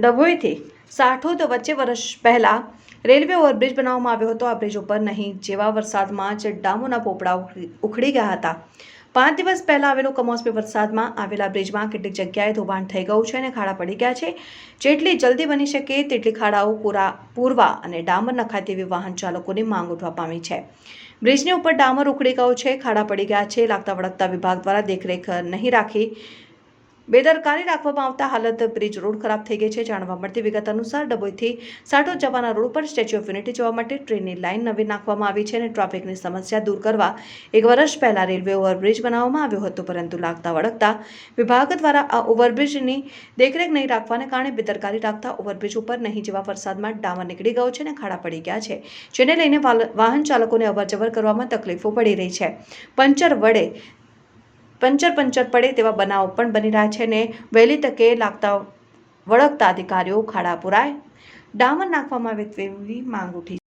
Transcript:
ડભોઈથી સાઠોદ વચ્ચે વર્ષ પહેલા રેલવે ઓવરબ્રિજ બનાવવામાં આવ્યો હતો. આ બ્રિજ ઉપર નહીં, જેવા વરસાદમાં જ ડામોના પોપડા ઉખડી- ઉખડી ગયા હતા. પાંચ દિવસ પહેલાં આવેલો કમોસમી વરસાદમાં આવેલા બ્રિજમાં કેટલીક જગ્યાએ ધોવાણ થઈ ગયું છે અને ખાડા પડી ગયા છે. જેટલી જલ્દી બની શકે તેટલી ખાડાઓ પૂરા, પૂરવા અને ડામર નખાય તેવી વાહન ચાલકોની માંગ ઉઠવા પામી છે. બ્રિજની ઉપર ડામર ઉખડી ગયો છે, ખાડા પડી ગયા છે, લાગતા વળગતા વિભાગ દ્વારા દેખરેખ નહીં રાખી બેદરકારી રાખવામાં આવતા હાલત બ્રિજ રોડ ખરાબ થઈ ગઈ છે. જાણવા મળતી વિગત અનુસાર ડભોઈથી સાટોદ જવાના રોડ પર સ્ટેચ્યુ ઓફ યુનિટી જવા માટે ટ્રેનની લાઇન નવી નાખવામાં આવી છે અને ટ્રાફિકની સમસ્યા દૂર કરવા એક વર્ષ પહેલા રેલવે ઓવરબ્રિજ બનાવવામાં આવ્યો હતો. પરંતુ લાગતા વળગતા વિભાગ દ્વારા આ ઓવરબ્રિજની દેખરેખ નહીં રાખવાને કારણે બેદરકારી રાખતા ઓવરબ્રિજ ઉપર નહીં જેવા વરસાદમાં ડામર નીકળી ગયો છે અને ખાડા પડી ગયા છે. જેને લઈને વાહન ચાલકોને અવરજવર કરવામાં તકલીફો પડી રહી છે. પંચર વડે પંચર પંચર પડે તેવા બનાવો પણ બની રહ્યા છે ને વહેલી તકે લાગતા વળગતા અધિકારીઓ ખાડા પુરાય ડામર નાખવામાં આવે તેવી માંગ ઉઠી